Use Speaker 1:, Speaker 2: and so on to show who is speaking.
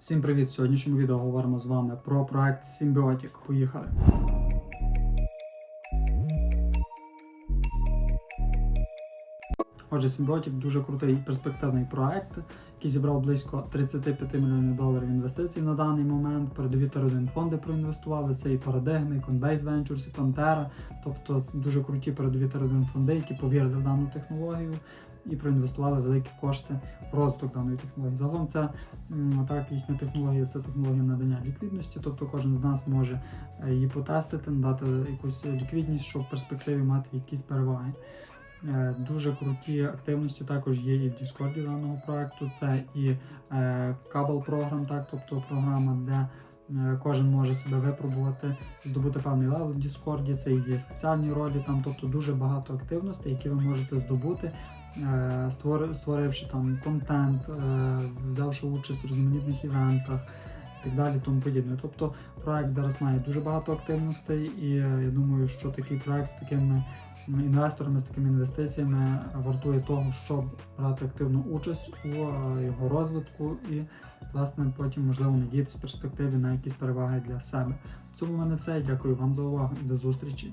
Speaker 1: Всім привіт! Сьогоднішньому відео говоримо з вами про проект Symbiotic. Поїхали! Отже, Symbiotic дуже крутий перспективний проект, який зібрав близько 35 мільйонів доларів інвестицій на даний момент. Передові Т1 фонди проінвестували. Це і Paradigm, і Coinbase Ventures, і Pantera. Тобто дуже круті передові Т1 фонди, які повірили в дану технологію і проінвестували великі кошти в розвиток даної технології. Загалом це так, їхня технологія це технологія надання ліквідності, тобто кожен з нас може е, її потестити, надати якусь ліквідність, щоб в перспективі мати якісь переваги. Е, Дуже круті активності також є і в Discord даного проекту. Це і Кабел програм, так, тобто програма, де е, кожен може себе випробувати, здобути певний левел в Discord, це і є спеціальні ролі, там, тобто дуже багато активностей, які ви можете здобути, е, створивши там контент, взявши участь у різноманітних івентах. Так далі, тому подібне. Тобто проект зараз має дуже багато активностей, і е, я думаю, що такий проект з такими інвесторами, з такими інвестиціями вартує того, щоб брати активну участь у е, його розвитку і, власне, потім можливо надіятися в перспективі на якісь переваги для себе. В цьому в мене все. Дякую вам за увагу і до зустрічі.